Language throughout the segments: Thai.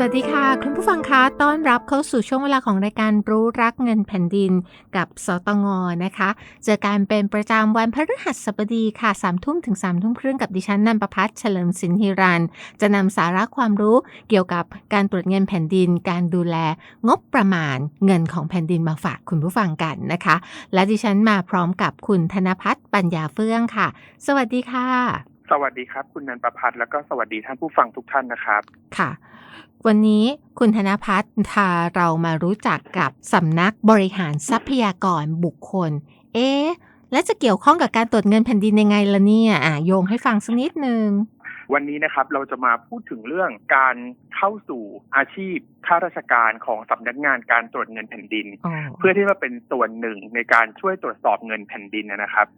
สวัสดีค่ะ คุณผู้ฟังคะต้อนรับเข้าสู่ช่วงเวลาของรายการรู้รักเงินแผ่นดินกับสตงนะคะ เจอการเป็นประจำวันพฤหัสบดีค่ะสามทุ่มถึงสามทุ่มครึ่งกับดิฉันนันประพัฒน์เฉลิมสินฮิรัน จะนำสาระความรู้เกี่ยวกับการตรวจเงินแผ่นดิน การดูแลงบประมาณเงินของแผ่นดินมาฝากคุณผู้ฟังกันนะคะ และดิฉันมาพร้อมกับคุณธนพัฒน์ปัญญาเฟื่องค่ะ สวัสดีค่ะ สวัสดีครับ คุณนันประพัฒน์แล้วก็สวัสดีท่านผู้ฟังทุกท่านนะครับ ค่ะ วันนี้คุณธนพัฒน์พาเรามารู้จักกับสำนักบริหารทรัพยากรบุคคล เอ๊และจะเกี่ยวข้องกับการตรวจเงินแผ่นดินยังไงล่ะเนี่ยอะโยงให้ฟังสักนิดนึง วันนี้นะครับเราจะมาพูดถึงเรื่องการเข้าสู่อาชีพข้าราชการของสำนักงานการตรวจเงินแผ่นดินอ๋อเพื่อที่จะเป็นส่วนหนึ่งในการช่วยตรวจสอบเงินแผ่นดินนะครับ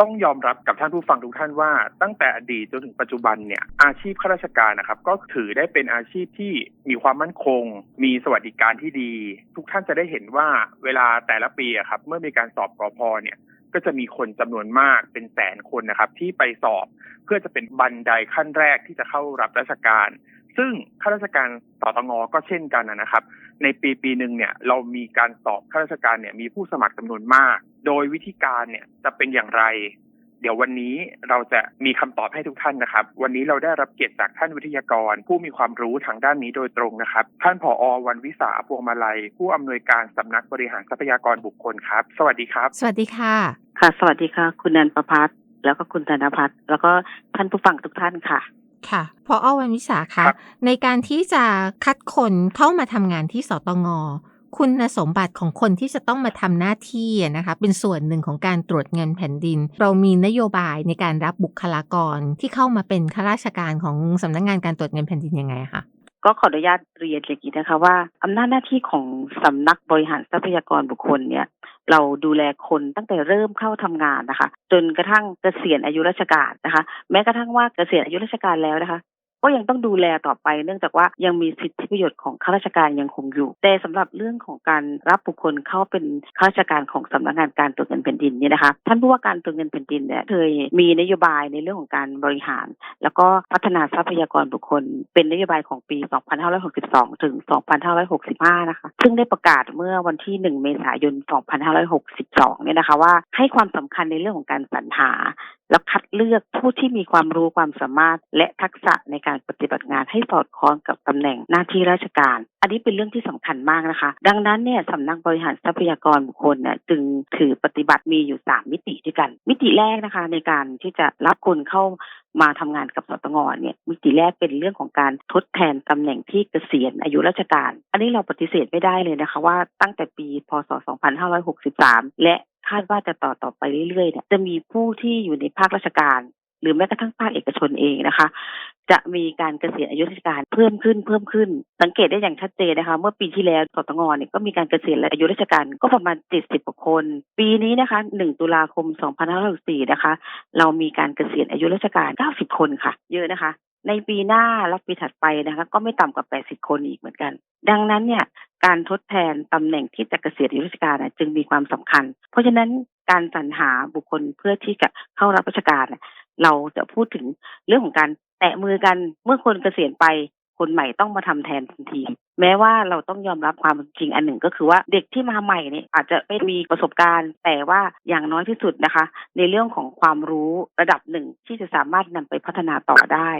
ต้องยอมรับกับท่านผู้ฟังทุกท่านว่า ตั้งแต่อดีตจนถึงปัจจุบันเนี่ยอาชีพข้าราชการนะครับ ก็ถือได้เป็นอาชีพที่มีความมั่นคง มีสวัสดิการที่ดี ทุกท่านจะได้เห็นว่าเวลาแต่ละปีอะครับเมื่อมีการสอบกอพเนี่ย ก็จะมีคนจำนวนมากเป็นแสนคนนะครับ ที่ไปสอบเพื่อจะเป็นบันไดขั้นแรกที่จะเข้ารับราชการ ซึ่งข้าราชการสตงก็เช่นกันนะครับ ในปีปีหนึ่งเนี่ยเรามีการสอบข้าราชการเนี่ยมีผู้สมัครจำนวนมาก โดยวิธีการเนี่ยจะเป็นอย่างไร เดี๋ยววันนี้เราจะมีคำตอบให้ทุกท่านนะครับ วันนี้เราได้รับเกียรติจากท่านวิทยากร ผู้มีความรู้ทางด้านนี้โดยตรงนะครับ ท่านผอวันวิสาพวงมาลัย ผู้อำนวยการสำนักบริหารทรัพยากรบุคคลครับ สวัสดีครับ สวัสดีค่ะ ค่ะ สวัสดีค่ะ คุณนันประพัฒน์แล้วก็คุณธนพัฒน์แล้วก็ท่านผู้ฟังทุกท่านค่ะ ค่ะพออวันวิสาครัคะบในการที่จะคัดคนเข้ามาทำงานที่สตงคุณสมบัติของคนที่จะต้องมาทำหน้าที่อะนะคะเป็นส่วนหนึ่งของการตรวจเงินแผ่นดิน เรามีนโยบายในการรับบุคลากรที่เข้ามาเป็นข้าราชการของสำนักงานการตรวจเงินแผ่นดินยังไงคะ ก็ขออนุญาตเรียนอย่างนี้นะคะว่าอำนาจหน้าที่ของสำนักบริหารทรัพยากรบุคคลเนี่ยเราดูแลคนตั้งแต่เริ่มเข้าทำงานนะคะ จนกระทั่งเกษียณอายุราชการนะคะ แม้กระทั่งว่าเกษียณอายุราชการแล้วนะคะ ก็ยังต้องดูแลต่อไป เนื่องจากว่ายังมีสิทธิประโยชน์ของข้าราชการยังคงอยู่ แต่สำหรับเรื่องของการรับบุคคลเข้าเป็นข้าราชการของสำนักงานการตรวจเงินแผ่นดินเนี่ยนะคะท่านผู้ว่าการตรวจเงินแผ่นดินเนี่ยเคยมีนโยบายในเรื่องของการบริหาร แล้วก็พัฒนาทรัพยากรบุคคล เป็นนโยบายของปี 2562 ถึง 2565 นะคะ ซึ่งได้ประกาศเมื่อวันที่ 1 เมษายน 2562 เนี่ยนะคะว่าให้ความสำคัญในเรื่องของการสรรหาแล้วคัดเลือกผู้ที่มีความรู้ความสามารถ และทักษะในการปฏิบัติงานให้สอดคล้องกับตำแหน่งหน้าที่ราชการ อันนี้เป็นเรื่องที่สำคัญมากนะคะ ดังนั้นเนี่ยสำนักบริหารทรัพยากรบุคคลเนี่ยจึงถือปฏิบัติมีอยู่ 3 มิติด้วยกัน มิติแรกนะคะ ในการที่จะรับคนเข้ามาทำงานกับสตงเนี่ยมิติแรกเป็นเรื่องของการทดแทนตำแหน่งที่เกษียณอายุราชการ อันนี้เราปฏิเสธไม่ได้เลยนะคะว่าตั้งแต่ปีพศ 2563 และ คาดว่าจะต่อต่อไปเรื่อยๆเนี่ยจะมีผู้ที่อยู่ในภาคราชการ หรือแม้กระทั่งภาคเอกชนเองนะคะ จะมีการเกษียณอายุราชการเพิ่มขึ้นเพิ่มขึ้น สังเกตได้อย่างชัดเจนนะคะ เมื่อปีที่แล้วสตงเนี่ยก็มีการเกษียณอายุราชการก็ประมาณ 70กว่าคน ปีนี้นะคะ 1 ตุลาคม 2564นะคะ เรามีการเกษียณอายุราชการ 90 คนค่ะ เยอะนะคะ ในปีหน้าและปีถัดไปนะคะ ก็ไม่ต่ำกว่า 80 คนอีกเหมือนกัน ดังนั้นเนี่ยการทดแทนตำแหน่งที่จะเกษียณอายุราชการจึงมีความสำคัญ เพราะฉะนั้นการสรรหาบุคคลเพื่อที่จะเข้ารับราชการ เราจะพูดถึงเรื่องของการแตะมือกันเมื่อคนเกษียณไปคนใหม่ต้องมาทำแทนทันที แม้ว่าเราต้องยอมรับความจริงอันหนึ่งก็คือว่าเด็กที่มาใหม่เนี่ยอาจจะไม่มีประสบการณ์ แต่ว่าอย่างน้อยที่สุดนะคะ ในเรื่องของความรู้ระดับหนึ่งที่จะสามารถนำไปพัฒนาต่อได้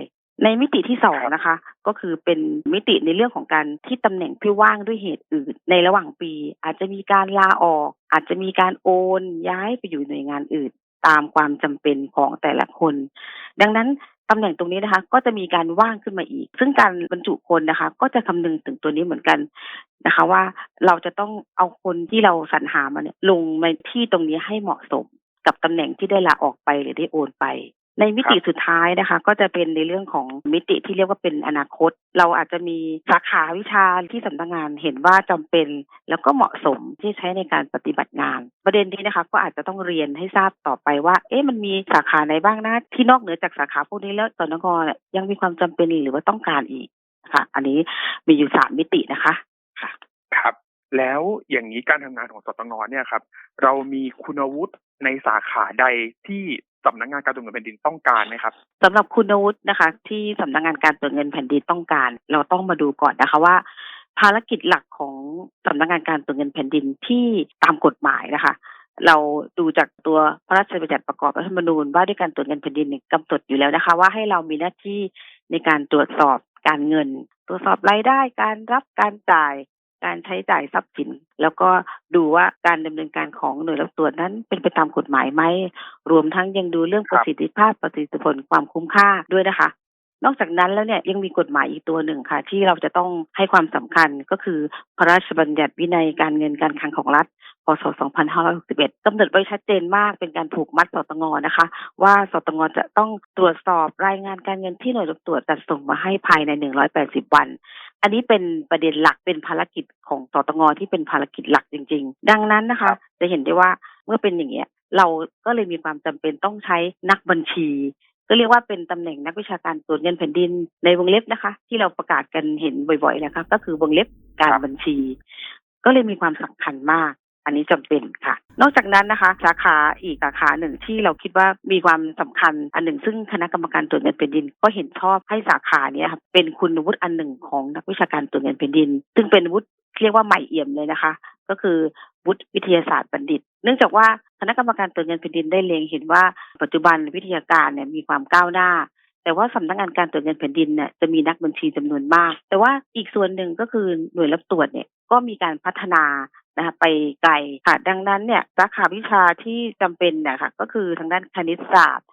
ในมิติที่สองนะคะ ก็คือเป็นมิติในเรื่องของการที่ตำแหน่งที่ว่างด้วยเหตุอื่น ในระหว่างปี อาจจะมีการลาออก อาจจะมีการโอนย้ายไปอยู่หน่วยงานอื่น ตามความจำเป็นของแต่ละคน ดังนั้นตำแหน่งตรงนี้นะคะ ก็จะมีการว่างขึ้นมาอีก ซึ่งการบรรจุคนนะคะ ก็จะคำนึงถึงตัวนี้เหมือนกันนะคะ ว่าเราจะต้องเอาคนที่เราสรรหามาเนี่ยลงในที่ตรงนี้ให้เหมาะสมกับตำแหน่งที่ได้ลาออกไปหรือได้โอนไป ในมิติสุดท้ายนะคะ ก็จะเป็นในเรื่องของมิติที่เรียกว่าเป็นอนาคต เราอาจจะมีสาขาวิชาที่สำนักงานเห็นว่าจำเป็น แล้วก็เหมาะสมที่ใช้ในการปฏิบัติงาน ประเด็นนี้นะคะก็อาจจะต้องเรียนให้ทราบต่อไปว่า เอ๊ะมันมีสาขาไหนบ้างนะที่นอกเหนือจากสาขาพวกนี้แล้วสนกเนี่ยยังมีความจำเป็นหรือว่าต้องการอีกนะคะอันนี้มีอยู่สามมิตินะคะค่ะครับแล้วอย่างนี้การทำงานของสตงเนี่ยครับ เรามีคุณวุฒิในสาขาใดที่ สำนักงานการตรวจเงินแผ่นดินต้องการไหมครับสำหรับคุณวุฒินะคะ ที่สำนักงานการตรวจเงินแผ่นดินต้องการ เราต้องมาดูก่อนนะคะว่า ภารกิจหลักของสำนักงานการตรวจเงินแผ่นดินที่ตามกฎหมายนะคะ เราดูจากตัวพระราชบัญญัติประกอบรัฐธรรมนูญว่าด้วยการตรวจเงินแผ่นดินกำหนดอยู่แล้วนะคะ ว่าให้เรามีหน้าที่ในการตรวจสอบการเงิน ตรวจสอบรายได้การรับการจ่าย การใช้จ่ายทรัพย์สิน แล้วก็ดูว่าการดำเนินการของหน่วยรับตรวจนั้นเป็นไปตามกฎหมายไหม รวมทั้งยังดูเรื่องคปรับระสิทธิภาพประสิทธิผลความคุ้มค่าด้วยนะคะ นอกจากนั้นแล้วเนี่ยยังมีกฎหมายอีกตัวหนึ่งค่ะ ที่เราจะต้องให้ความสำคัญก็คือพระราชบัญญัติวินัยการเงินการคลังของรัฐ พศ 2561กำหนดไว้ชัดเจนมากเป็นการผูกมัดสตงนะคะ ว่าสตงจะต้องตรวจสอบรายงานการเงินที่หน่วยตรวจจัดส่งมาให้ภายใน 180 วัน อันนี้เป็นประเด็นหลักเป็นภารกิจของสตงที่เป็นภารกิจหลักจริง ๆ ดังนั้นนะคะ จะเห็นได้ว่าเมื่อเป็นอย่างเงี้ยเราก็เลยมีความจำเป็นต้องใช้นักบัญชี ก็เรียกว่าเป็นตำแหน่งนักวิชาการตรวจเงินแผ่นดินในวงเล็บนะคะ ที่เราประกาศกันเห็นบ่อยๆนะคะก็คือวงเล็บการบบัญชี ก็เลยมีความสำคัญมาก อันนี้จำเป็นค่ะ นอกจากนั้นนะคะ สาขาอีกสาขาหนึ่งที่เราคิดว่ามีความสำคัญอันหนึ่ง ซึ่งคณะกรรมการตรวจเงินแผ่นดิน ก็เห็นชอบให้สาขาเนี้ยเป็นคุณวุฒิอันหนึ่งของนักวิชาการตรวจเงินแผ่นดิน ซึ่งเป็นวุฒิเรียกว่าใหม่เอี่ยมเลยนะคะ ก็คือวุฒิวิทยาศาสตร์บัณฑิต เนื่องจากว่าคณะกรรมการตรวจเงินแผ่นดินได้เล็งเห็นว่าปัจจุบันวิทยาการเนี่ยมีความก้าวหน้าแต่ว่าสำนักงานการตรวจเงินแผ่นดินเนี่ยจะมีนักบัญชีจำนวนมาก แต่ว่าอีกส่วนหนึ่งก็คือหน่วยรับตรวจเนี่ยก็มีการพัฒนา นะคะไปไกลค่ะดังนั้นเนี่ยสาขาวิชาที่จำเป็นเนี่ยค่ะก็คือทางด้านคณิตศาสตร์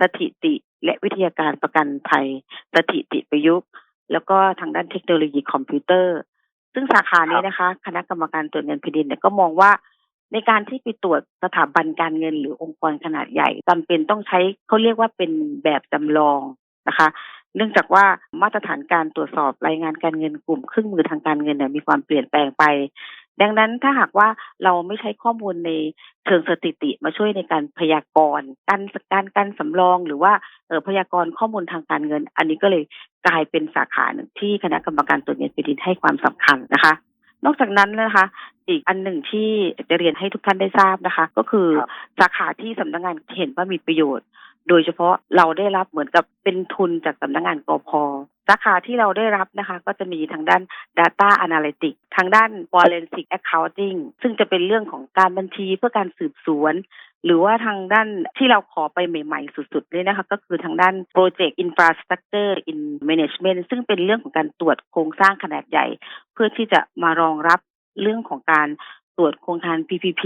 สถิติและวิทยาการประกันภัย สถิติประยุกต์ แล้วก็ทางด้านเทคโนโลยีคอมพิวเตอร์ ซึ่งสาขานี้นะคะ คณะกรรมการตรวจเงินแผ่นดินเนี่ยก็มองว่าในการที่ไปตรวจสถาบันการเงินหรือองค์กรขนาดใหญ่จำเป็นต้องใช้เขาเรียกว่าเป็นแบบจำลองนะคะ เนื่องจากว่ามาตรฐานการตรวจสอบรายงานการเงินกลุ่มเครื่องมือทางการเงินเนี่ยมีความเปลี่ยนแปลงไป ดังนั้นถ้าหากว่าเราไม่ใช้ข้อมูลในเชิงสถิติมาช่วยในการพยากรณ์การการการสำรองหรือว่าเออพยากรณ์ข้อมูลทางการเงิน อันนี้ก็เลยกลายเป็นสาขาหนึ่งที่คณะกรรมการตรวจเงินแผ่นดินให้ความสำคัญนะคะ นอกจากนั้นนะคะ อีกอันหนึ่งที่จะเรียนให้ทุกท่านได้ทราบนะคะ ก็คือสาขาที่สำนักงานเห็นว่ามีประโยชน์ โดยเฉพาะเราได้รับเหมือนกับเป็นทุนจากสำนักงานกอพ สาขาที่เราได้รับนะคะ ก็จะมีทางด้าน Data Analytics ทางด้าน Forensic Accounting ซึ่งจะเป็นเรื่องของการบัญชีเพื่อการสืบสวน หรือว่าทางด้านที่เราขอไปใหม่ ๆ สุดๆเลยนะคะ ก็คือทางด้าน Project Infrastructure in Management ซึ่งเป็นเรื่องของการตรวจโครงสร้างขนาดใหญ่ เพื่อที่จะมารองรับเรื่องของการตรวจโครงการ PPP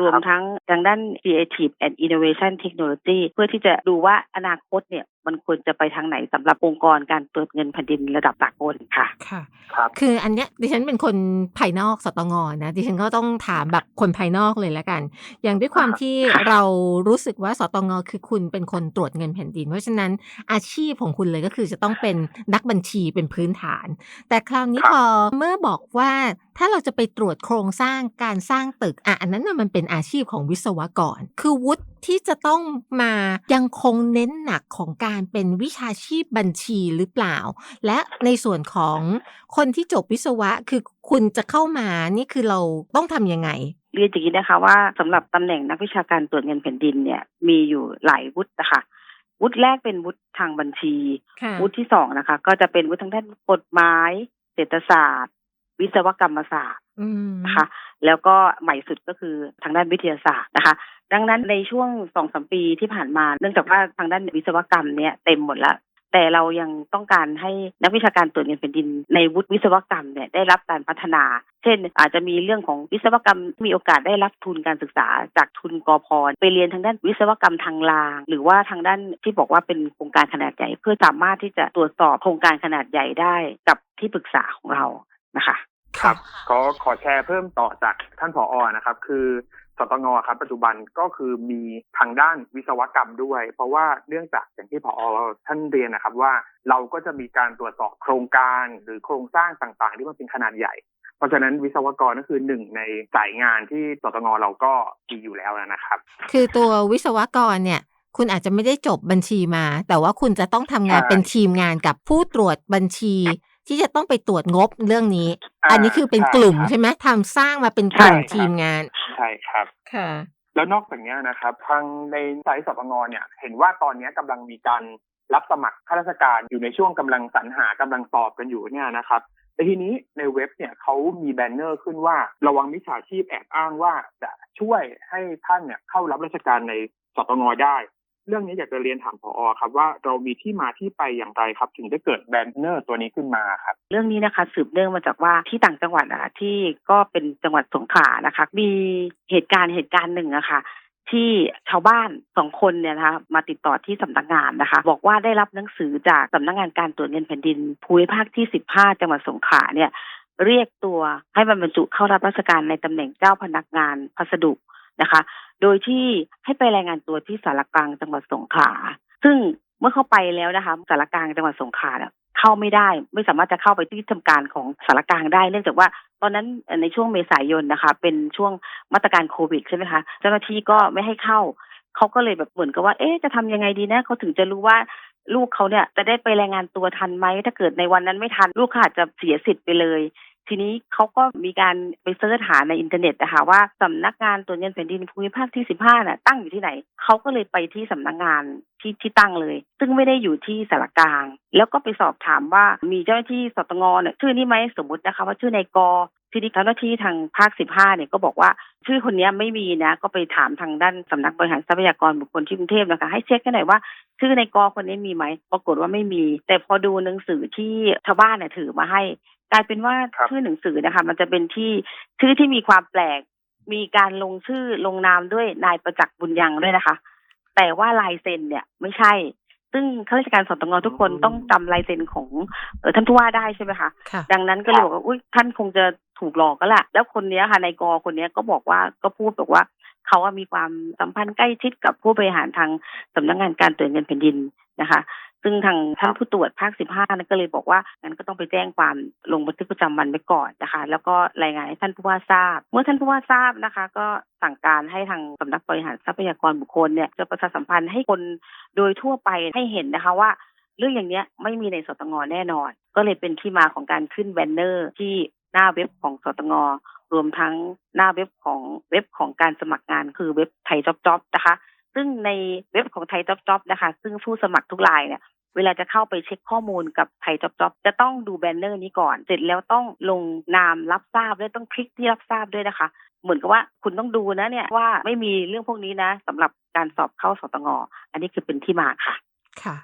รวมทั้งทางด้าน Creative and Innovation Technology เพื่อที่จะดูว่าอนาคตเนี่ย มันควรจะไปทางไหนสำหรับองค์กรการตรวจเงินแผ่นดินระดับสากลค่ะค่ะครับคืออันเนี้ยดิฉันเป็นคนภายนอกสตงนะดิฉันก็ต้องถามแบบคนภายนอกเลยแล้วกัน อย่างด้วยความที่เรารู้สึกว่าสตงคือคุณเป็นคนตรวจเงินแผ่นดิน เพราะฉะนั้นอาชีพของคุณเลยก็คือจะต้องเป็นนักบัญชีเป็นพื้นฐาน แต่คราวนี้ครับพอเมื่อบอกว่าถ้าเราจะไปตรวจโครงสร้างการสร้างตึกอะอันนั้นน่ะมันเป็นอาชีพของวิศวกร คือวุฒิที่จะต้องมายังคงเน้นหนักของการเป็นวิชาชีพบัญชีหรือเปล่า และในส่วนของคนที่จบวิศวะคือคุณจะเข้ามานี่คือเราต้องทำยังไงเรียนอย่างนี้นะคะว่าสำหรับตำแหน่งนักวิชาการตรวจเงินแผ่นดินเนี่ยมีอยู่หลายวุฒินะคะวุฒิแรกเป็นวุฒิทางบัญชีค่ะวุฒิที่สองนะคะ ก็จะเป็นวุฒิทางด้านกฎหมาย เศรษฐศาสตร์ วิศวกรรมศาสตร์อืมนะคะแล้วก็ใหม่สุดก็คือทางด้านวิทยาศาสตร์นะคะ ดังนั้นในช่วงสองสมปีที่ผ่านมา เนื่องจากว่าทางด้านวิศวกรรมเนี่ยเต็มหมดแล้วแต่เรายังต้องการให้นักวิชาการตรวจเงินแผ่นดิน ในวุฒิวิศวกรรมเนี่ยได้รับการพัฒนา เช่น อาจจะมีเรื่องของวิศวกรรมมีโอกาสได้รับทุนการศึกษาจากทุนกอพไปเรียนทางด้านวิศวกรรมทางราง หรือว่าทางด้านที่บอกว่าเป็นโครงการขนาดใหญ่ เพื่อสามารถที่จะตรวจสอบโครงการขนาดใหญ่ได้กับที่ปรึกษาของเรานะคะ ครับขอขอแชร์เพิ่มต่อจากท่านผออนะครับ คือ สตงครับปัจจุบันก็คือมีทางด้านวิศวกรรมด้วย เพราะว่าเนื่องจากอย่างที่พอท่านเรียนนะครับว่าเราก็จะมีการตรวจสอบโครงการหรือโครงสร้างต่างๆ ที่มันเป็นขนาดใหญ่ เพราะฉะนั้นวิศวกรก็คือหนึ่งในสายงานที่สตงเราก็มีอยู่แล้วนะครับ คือตัววิศวกรเนี่ยคุณอาจจะไม่ได้จบบัญชีมา แต่ว่าคุณจะต้องทำงานใช่เป็นทีมงานกับผู้ตรวจบัญชี ที่จะต้องไปตรวจงบเรื่องนี้อ่าอันนี้คือเป็นใช่กลุ่มครับใช่ไหมทำสร้างมาเป็นกลุ่มใช่ครับทีมงาน ใช่ครับค่ะ แล้วนอกจากเนี้ยนะครับ ทางในสายสตงเนี่ย เห็นว่าตอนเนี้ยกำลังมีการรับสมัครข้าราชการอยู่ในช่วงกำลังสรรหากำลังสอบกันอยู่เนี่ยนะครับแต่ทีนี้ในเว็บเนี่ยเขามีแบนเนอร์ขึ้นว่าระวังมิจฉาชีพแอบอ้างว่าจะช่วยให้ท่านเนี่ยเข้ารับราชการในสตงได้ เรื่องนี้อยากจะเรียนถามผออครับว่าเรามีที่มาที่ไปอย่างไรครับ ถึงได้เกิดแบนเนอร์ตัวนี้ขึ้นมาครับ เรื่องนี้นะคะ สืบเนื่องมาจากว่าที่ต่างจังหวัดอะที่ก็เป็นจังหวัดสงขลานะคะ มีเหตุการณ์เหตุการณ์หนึ่งอะค่ะที่ชาวบ้านสองคนเนี่ยนะคะมาติดต่อที่สำนักงานนะคะ บอกว่าได้รับหนังสือจากสำนักงานการตรวจเงินแผ่นดินภูมิภาคที่15จังหวัดสงขลาเนี่ย เรียกตัวให้มันบรรจุเข้ารับราชการในตำแหน่งเจ้าพนักงานพัสดุนะคะ โดยที่ให้ไปรายงานตัวที่สารกลางจังหวัดสงขลาซึ่งเมื่อเข้าไปแล้วนะคะสารกลางจังหวัดสงขลาเนี่ยเข้าไม่ได้ ไม่สามารถจะเข้าไปที่ทำการของสารกลางได้ เนื่องจากว่าตอนนั้นในช่วงเมษายนนะคะ เป็นช่วงมาตรการโควิดใช่ไหมคะเจ้าหน้าที่ก็ไม่ให้เข้าเขาก็เลยแบบเหมือนกับว่า เอ๊ะจะทำยังไงดีนะเขาถึงจะรู้ว่าลูกเขาเนี่ยจะได้ไปรายงานตัวทันไหมถ้าเกิดในวันนั้นไม่ทัน ลูกเขาอาจจะเสียสิทธิ์ไปเลย ทีนี้เขาก็มีการไปเสิร์ชหาในอินเทอร์เน็ตนะคะว่าสำนักงานตรวจเงินแผ่นดินภูมิภาคที่ 15น่ะตั้งอยู่ที่ไหนเขาก็เลยไปที่สำนักงาน ที่ที่ตั้งเลย ซึ่งไม่ได้อยู่ที่สารกลาง แล้วก็ไปสอบถามว่ามีเจ้าหน้าที่สตงเนี่ยชื่อนี้ไหมสมมตินะคะ ว่าชื่อนายกทีนี้เจ้าหน้าที่ทางภาค 15 เนี่ยก็บอกว่า ชื่อคนเนี้ยไม่มีนะ ก็ไปถามทางด้านสำนักบริหารทรัพยากรบุคคลที่กรุงเทพนะคะ ให้เช็คกันหน่อยว่า ชื่อนายกคนนี้มีไหมปรากฏว่าไม่มี แต่พอดูหนังสือที่ชาวบ้านเนี่ยถือมาให้ กลายเป็นว่าครับชื่อหนังสือนะคะ มันจะเป็นที่ชื่อที่มีความแปลก มีการลงชื่อลงนามด้วยนายประจักษ์บุญยังด้วยนะคะ แต่ว่าลายเซ็นเนี่ยไม่ใช่ ซึ่งข้าราชการสตงทุกคนต้องจำลายเซ็นของเอ่อท่านผู้ว่าได้ใช่ไหมคะค่ะดังนั้นก็เลยบอกว่าอุ้ยท่านคงจะถูกหลอกก็แหละแล้วคนเนี้ยค่ะนายกคนเนี้ยก็บอกว่าก็พูดบอกว่าเขาว่ามีความสัมพันธ์ใกล้ชิดกับผู้บริหารทางสำนักงานการตรวจเงินแผ่นดินนะคะ ซึ่งทางท่านผู้ตรวจภาค 15นั่นก็เลยบอกว่างั้นก็ต้องไปแจ้งความลงบันทึกประจำวันไว้ก่อนนะคะ แล้วก็รายงานให้ท่านผู้ว่าทราบ เมื่อท่านผู้ว่าทราบนะคะ ก็สั่งการให้ทางสำนักบริหารทรัพยากรบุคคลเนี่ยจะประชาสัมพันธ์ให้คนโดยทั่วไปให้เห็นนะคะว่าเรื่องอย่างเนี้ยไม่มีในสตงแน่นอน ก็เลยเป็นที่มาของการขึ้นแบนเนอร์ที่หน้าเว็บของสตงรวมทั้งหน้าเว็บของเว็บของการสมัครงานคือเว็บไทยจ็อบจ็อบนะคะ ซึ่งในเว็บของไทยจ็อบจ็อบนะคะ ซึ่งผู้สมัครทุกรายเนี่ยเวลาจะเข้าไปเช็คข้อมูลกับไทยจ็อบจ็อบจะต้องดูแบนเนอร์นี้ก่อน เสร็จแล้วต้องลงนามรับทราบด้วยต้องคลิกที่รับทราบด้วยนะคะ เหมือนกับว่าคุณต้องดูนะเนี่ยว่าไม่มีเรื่องพวกนี้นะสำหรับการสอบเข้าสตงอันนี้คือเป็นที่มาค่ะค่ะ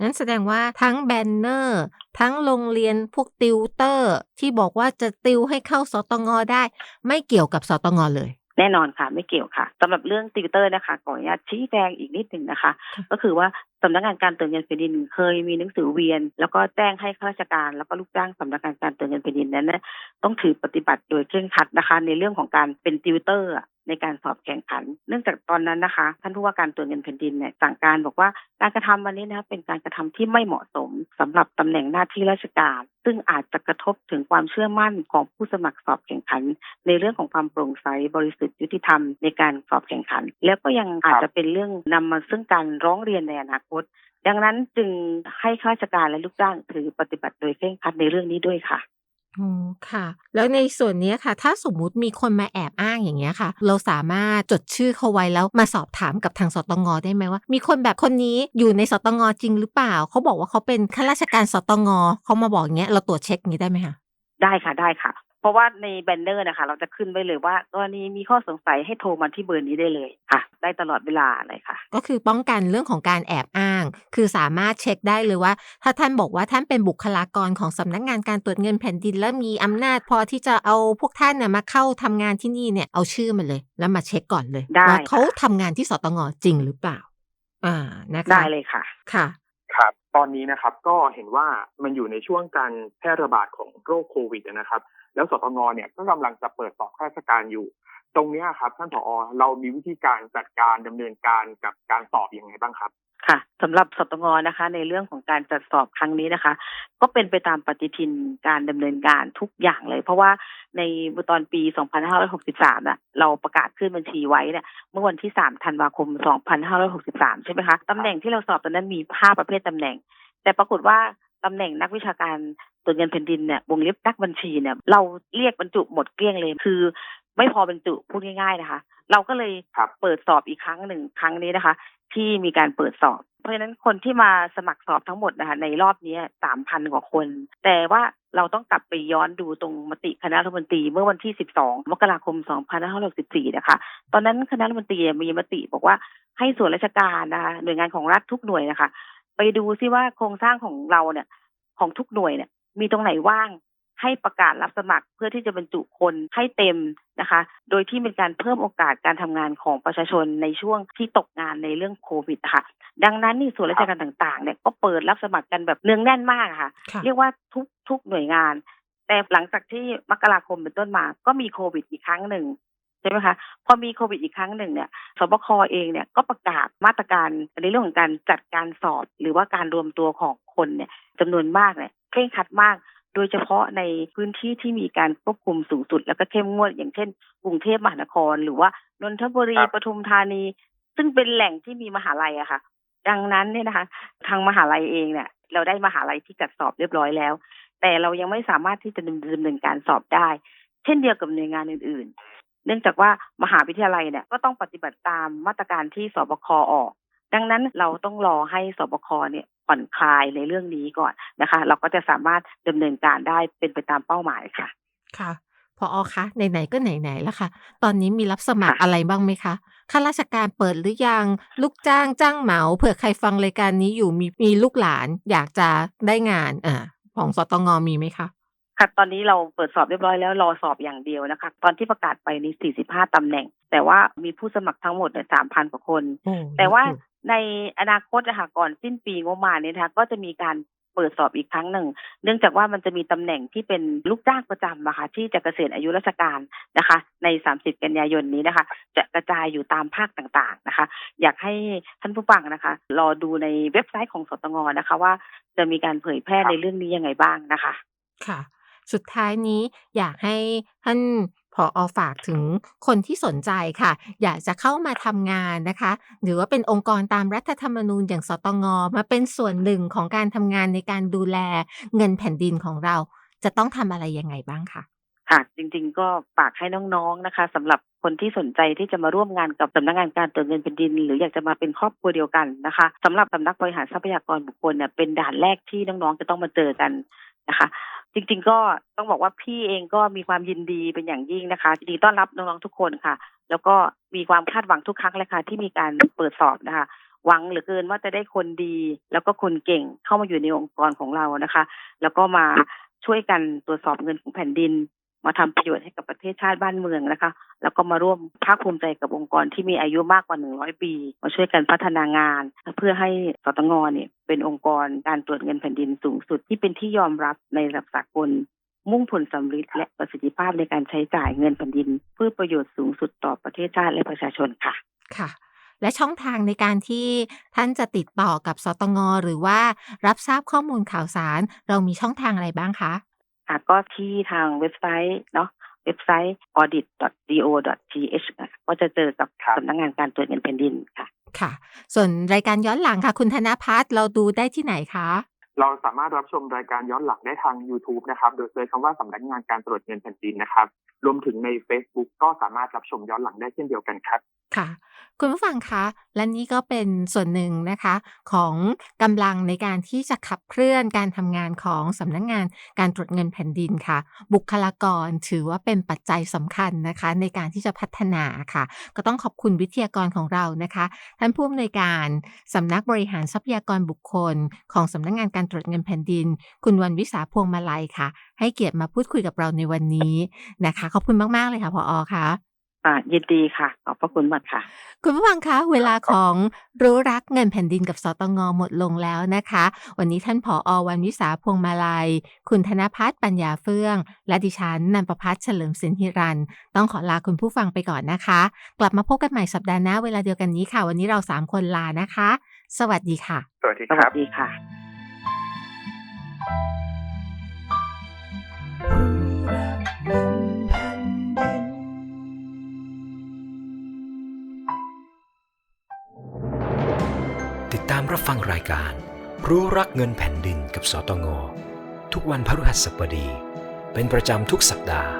งั้นแสดงว่าทั้งแบนเนอร์ ทั้งโรงเรียนพวกติวเตอร์ ที่บอกว่าจะติวให้เข้าสตงอได้ ไม่เกี่ยวกับสตงอเลย แน่นอนค่ะไม่เกี่ยวค่ะสำหรับเรื่องติวเตอร์นะคะขออนุญาตชี้แจงอีกนิดหนึ่งนะคะ ก็คือว่า สำนักงานการตรวจเงินแผ่นดินเคยมีหนังสือเวียน แล้วก็แจ้งให้ข้าราชการ แล้วก็ลูกจ้างสำนักงานการตรวจเงินแผ่นดินนั้นนะต้องถือปฏิบัติโดยเคร่งครัดนะคะ ในเรื่องของการเป็นติวเตอร์ในการสอบแข่งขัน เนื่องจากตอนนั้นนะคะ ท่านผู้ว่าการตรวจเงินแผ่นดินเนี่ยสั่งการบอกว่าการกระทำวันนี้นะคะเป็นการกระทำที่ไม่เหมาะสมสำหรับตำแหน่งหน้าที่ราชการ ซึ่งอาจจะกระทบถึงความเชื่อมั่นของผู้สมัครสอบแข่งขัน ในเรื่องของความโปร่งใสบริสุทธิ์ยุติธรรมในการสอบแข่งขัน แล้วก็ยังอาจจะเป็นเรื่องนำมาซึ่งการร้องเรียนในอนาคต ดังนั้นจึงให้ข้าราชการและลูกจ้างถือปฏิบัติโดยเคร่งครัดในเรื่องนี้ด้วยค่ะอ๋อค่ะ แล้วในส่วนเนี้ยค่ะ ถ้าสมมุติมีคนมาแอบอ้างอย่างเงี้ยค่ะ เราสามารถจดชื่อเขาไว้แล้วมาสอบถามกับทางสตงได้ไหมว่า มีคนแบบคนนี้อยู่ในสตงจริงหรือเปล่า เขาบอกว่าเขาเป็นข้าราชการสตงเขามาบอกอย่างเงี้ยเราตรวจเช็คอย่างนี้ได้ไหมคะได้ค่ะได้ค่ะ เพราะว่าในแบนเนอร์นะคะ เราจะขึ้นไว้เลยว่ากรณีมีข้อสงสัยให้โทรมาที่เบอร์นี้ได้เลยค่ะ ได้ตลอดเวลาเลยค่ะ ก็คือป้องกันเรื่องของการแอบอ้าง คือสามารถเช็คได้เลยว่า ถ้าท่านบอกว่าท่านเป็นบุคลากรของสำนักงานการตรวจเงินแผ่นดิน และมีอำนาจพอที่จะเอาพวกท่านเนี่ยมาเข้าทำงานที่นี่เนี่ยเอาชื่อมาเลย แล้วมาเช็คก่อนเลยได้ว่าค่ะเขาทำงานที่สตงจริงหรือเปล่า อ่านะคะได้เลยค่ะค่ะครับตอนนี้นะครับก็เห็นว่ามันอยู่ในช่วงการแพร่ระบาดของโรคโควิดนะครับ แล้วสตงเนี่ยก็กำลังจะเปิดสอบข้าราชการอยู่ ตรงนี้ครับท่านผอเรามีวิธีการจัดการดำเนินการกับการสอบอยังไงบ้างครับค่ะสำหรับสตงนะคะ ในเรื่องของการจัดสอบครั้งนี้นะคะ ก็เป็นไปตามปฏิทินการดำเนินการทุกอย่างเลย เพราะว่าในตอนปี 2563น่ะเราประกาศขึ้นบัญชีไว้เนี่ยเมื่อวันที่ 3 ธันวาคม 2563 ใช่ไหมคะตำแหน่งที่เราสอบตอนนั้นมี 5 ประเภทตำแหน่ง แต่ปรากฏว่า ตำแหน่งนักวิชาการตรวจเงินแผ่นดินเนี่ยวงเล็บนักบัญชีเนี่ยเราเรียกบรรจุหมดเกลี้ยงเลยคือ ไม่พอบรรจุพูดง่ายๆนะคะ เราก็เลยครับเปิดสอบอีกครั้งหนึ่งครั้งนี้นะคะ ที่มีการเปิดสอบ เพราะฉะนั้นคนที่มาสมัครสอบทั้งหมดนะคะในรอบนี้สามพันกว่าคน แต่ว่าเราต้องกลับไปย้อนดูตรงมติคณะรัฐมนตรีเมื่อวันที่ 12 มกราคม 2564 นะคะ ตอนนั้นคณะรัฐมนตรีมีมติบอกว่าให้ส่วนราชการนะคะหน่วยงานของรัฐทุกหน่วยนะคะ ไปดูซิว่าโครงสร้างของเราเนี่ย ของทุกหน่วยเนี่ย มีตรงไหนว่างให้ประกาศรับสมัครเพื่อที่จะบรรจุคนให้เต็มนะคะ โดยที่เป็นการเพิ่มโอกาสการทำงานของประชาชนในช่วงที่ตกงานในเรื่องโควิดนะคะดังนั้นนี่ส่วนราชการต่างๆเนี่ยก็เปิดรับสมัครกันแบบเนืองแน่นมากอะค่ะค่ะ เรียกว่าทุกทุกหน่วยงาน แต่หลังจากที่มกราคมเป็นต้นมาก็มีโควิดอีกครั้งหนึ่ง ใช่ไหมคะพอมีโควิดอีกครั้งหนึ่งเนี่ยสบคเองเนี่ยก็ประกาศมาตรการในเรื่องของการจัดการสอบ หรือว่าการรวมตัวของคนเนี่ยจำนวนมากเนี่ยเคร่งครัดมาก โดยเฉพาะในพื้นที่ที่มีการควบคุมสูงสุด แล้วก็เข้มงวดอย่างเช่นกรุงเทพมหานคร หรือว่านนทบุรีครับปทุมธานี ซึ่งเป็นแหล่งที่มีมหาลัยอะค่ะ ดังนั้นเนี่ยนะคะ ทางมหาลัยเองเนี่ยเราได้มหาลัยที่จัดสอบเรียบร้อยแล้ว แต่เรายังไม่สามารถที่จะดำเนินการสอบได้ เช่นเดียวกับหน่วยงานอื่นๆ เนื่องจากว่ามหาวิทยาลัยเนี่ยก็ต้องปฏิบัติตามมาตรการที่สบคออก ดังนั้นเราต้องรอให้สบคเนี่ยผ่อนคลายในเรื่องนี้ก่อนนะคะ เราก็จะสามารถดำเนินการได้เป็นไปตามเป้าหมายค่ะ ค่ะพออคะไหนๆก็ไหนๆแล้วค่ะ ตอนนี้มีรับสมัครค่ะอะไรบ้างไหมคะข้าราชการเปิดหรือยัง ลูกจ้างจ้างเหมาเผื่อใครฟังรายการนี้อยู่มีมีลูกหลานอยากจะได้งานอ่าของสตงมีไหมคะ ค่ะตอนนี้เราเปิดสอบเรียบร้อยแล้วรอสอบอย่างเดียวนะคะ ตอนที่ประกาศไปนี่45 ตำแหน่ง แต่ว่ามีผู้สมัครทั้งหมดเนี่ย3,000 กว่าคนโอ้แต่ว่าเยอะอยู่ในอนาคตนะคะก่อนสิ้นปีงบประมาณนี้นะคะก็จะมีการเปิดสอบอีกครั้งหนึ่ง เนื่องจากว่ามันจะมีตำแหน่งที่เป็นลูกจ้างประจำนะคะที่จะเกษียณอายุราชการนะคะ ใน 30 กันยายนนี้นะคะ จะกระจายอยู่ตามภาคต่างๆนะคะ อยากให้ท่านผู้ฟังนะคะ รอดูในเว็บไซต์ของสตงนะคะ ว่าจะมีการเผยแพร่ในเรื่องนี้ยังไงบ้างนะคะ ค่ะ สุดท้ายนี้อยากให้ท่านผออฝากถึงคนที่สนใจค่ะ อยากจะเข้ามาทำงานนะคะ หรือว่าเป็นองค์กรตามรัฐธรรมนูญอย่างสตงมาเป็นส่วนหนึ่งของการทำงานในการดูแลเงินแผ่นดินของเรา จะต้องทำอะไรยังไงบ้างคะค่ะจริงๆก็ฝากให้น้องๆนะคะสำหรับคนที่สนใจที่จะมาร่วมงานกับสำนักงานการตรวจเงินแผ่นดิน หรืออยากจะมาเป็นครอบครัวเดียวกันนะคะสำหรับสำนักบริหารทรัพยากรบุคคลเนี่ยเป็นด่านแรกที่น้องๆจะต้องมาเจอกันนะคะ จริง ๆ ก็ต้องบอกว่าพี่เองก็มีความยินดีเป็นอย่างยิ่งนะคะดีต้อนรับน้องๆทุกคนค่ะ แล้วก็มีความคาดหวังทุกครั้งเลยค่ะ ที่มีการเปิดสอบนะคะ หวังเหลือเกินว่าจะได้คนดี แล้วก็คนเก่งเข้ามาอยู่ในองค์กรของเรานะคะ แล้วก็มาช่วยกันตรวจสอบเงินของแผ่นดิน มาทำประโยชน์ให้กับประเทศชาติบ้านเมืองนะคะ แล้วก็มาร่วมภาคภูมิใจกับองค์กรที่มีอายุมากกว่า 100 ปี มาช่วยกันพัฒนางาน เพื่อให้สตงเนี่ยเป็นองค์กรการตรวจเงินแผ่นดินสูงสุดที่เป็นที่ยอมรับในระดับสากล มุ่งผลสำฤทธิ์และประสิทธิภาพในการใช้จ่ายเงินแผ่นดิน เพื่อประโยชน์สูงสุดต่อประเทศชาติและประชาชนค่ะค่ะและช่องทางในการที่ท่านจะติดต่อกับสตงหรือว่ารับทราบข้อมูลข่าวสาร เรามีช่องทางอะไรบ้างคะ ค่ะก็ที่ทางเว็บไซต์เนาะเว็บไซต์ audit.go.th นะคะก็จะเจอกับครับสำนักงานการตรวจเงินแผ่นดินค่ะ ค่ะ ส่วนรายการย้อนหลังค่ะ คุณธนพัฒน์เราดูได้ที่ไหนคะ เราสามารถรับชมรายการย้อนหลังได้ทาง YouTube นะครับ โดยเซิร์ชคำว่าสำนักงานการตรวจเงินแผ่นดินนะครับ รวมถึงใน Facebook ก็สามารถรับชมย้อนหลังได้เช่นเดียวกันครับ ค่ะ คุณผู้ฟังคะ และนี่ก็เป็นส่วนหนึ่งนะคะ ของกำลังในการที่จะขับเคลื่อนการทำงานของสำนักงานการตรวจเงินแผ่นดินค่ะ บุคลากรถือว่าเป็นปัจจัยสำคัญนะคะ ในการที่จะพัฒนาค่ะ ก็ต้องขอบคุณวิทยากรของเรานะคะ ท่านผู้อำนวยการสำนักบริหารทรัพยากรบุคคล ของสำนักงานการตรวจเงินแผ่นดิน คุณวันวิสาพวงมาลัยค่ะ ให้เกียรติมาพูดคุยกับเราในวันนี้นะคะ ขอบคุณมากๆเลยค่ะพออค่ะ อ่ายินดีค่ะ ขอบพระคุณมากค่ะ คุณผู้ฟังคะ เวลาของรู้รักเงินแผ่นดินกับสตงหมดลงแล้วนะคะ วันนี้ท่านผออวันวิสาพวงมาลัย คุณธนพัฒน์ปัญญาเฟื่อง และดิฉันนันประพัฒน์เฉลิมสินธิรัน ต้องขอลาคุณผู้ฟังไปก่อนนะคะ กลับมาพบกันใหม่สัปดาห์หน้าเวลาเดียวกันนี้ค่ะ วันนี้เราสามคนลานะคะ สวัสดีค่ะ สวัสดีสควัรัสบดีค่ะติด ตามรับฟังรายการ รู้รักเงินแผ่นดินกับสตง ทุกวันพฤหัสบดี เป็นประจำทุกสัปดาห์